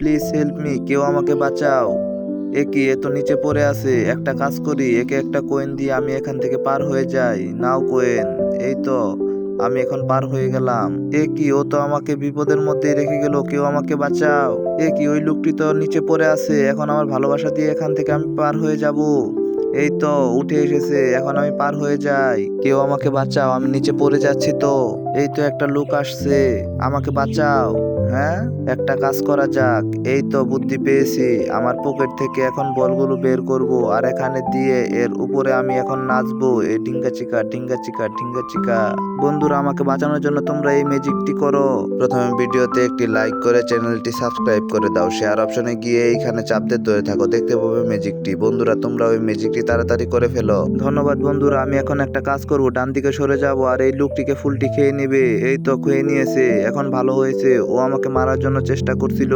Please help me কেউ আমাকে বাঁচাও। এ কি, এ তো নিচে পড়ে আছে। একটা কাজ করি, একে একটা কোয়েন দিয়ে আমি এখান থেকে পার হয়ে যাই। নাও কোয়েন এই তো, আমি এখন পার হয়ে গেলাম। এ কি, ও তো আমাকে বিপদের মধ্যে রেখে গেল, কেউ আমাকে বাঁচাও। এ কি, ওই লোকটি তো নিচে পড়ে আছে, এখন আমার ভালোবাসা দিয়ে এখান থেকে আমি পার হয়ে যাব। এই তো, উঠে এসেছে, এখন আমি পার হয়ে যাই। কেউ আমাকে বাঁচাও, আমি নিচে পড়ে যাচ্ছি তো। এই তো একটা লোক আসছে, আমাকে বাঁচাও। হ্যাঁ? একটা কাজ করা যাক। এই তো বুদ্ধি পেয়েছি। আমার পকেট থেকে এখন বলগুলো বের করব আর এখানে দিয়ে এর উপরে আমি এখন নাচবো। এই ডিঙ্গা চিকা ডিঙ্গা চিকা ডিঙ্গা চিকা। বন্ধুরা, আমাকে বাঁচানোর জন্য তোমরা এই ম্যাজিকটি করো। প্রথমে ভিডিওতে একটি লাইক করে চ্যানেলটি সাবস্ক্রাইব করে দাও। শেয়ার অপশনে গিয়ে এইখানে চাপ দিয়ে ধরে থাকো। দেখতে পাবে ম্যাজিকটি বন্ধুরা, তোমরা ওই ম্যাজিকটি তাড়াতাড়ি করে ফেলো। ধন্যবাদ বন্ধুরা, আমি এখন একটা কাজ করব। ডান দিকে সরে যাব আর এই লোকটিকে ফুলটি খেয়ে নেবে। এই তো, খেয়ে নিয়েছে। এখন ভালো হয়েছে। ও আমাকে মারার জন্য চেষ্টা করছিল।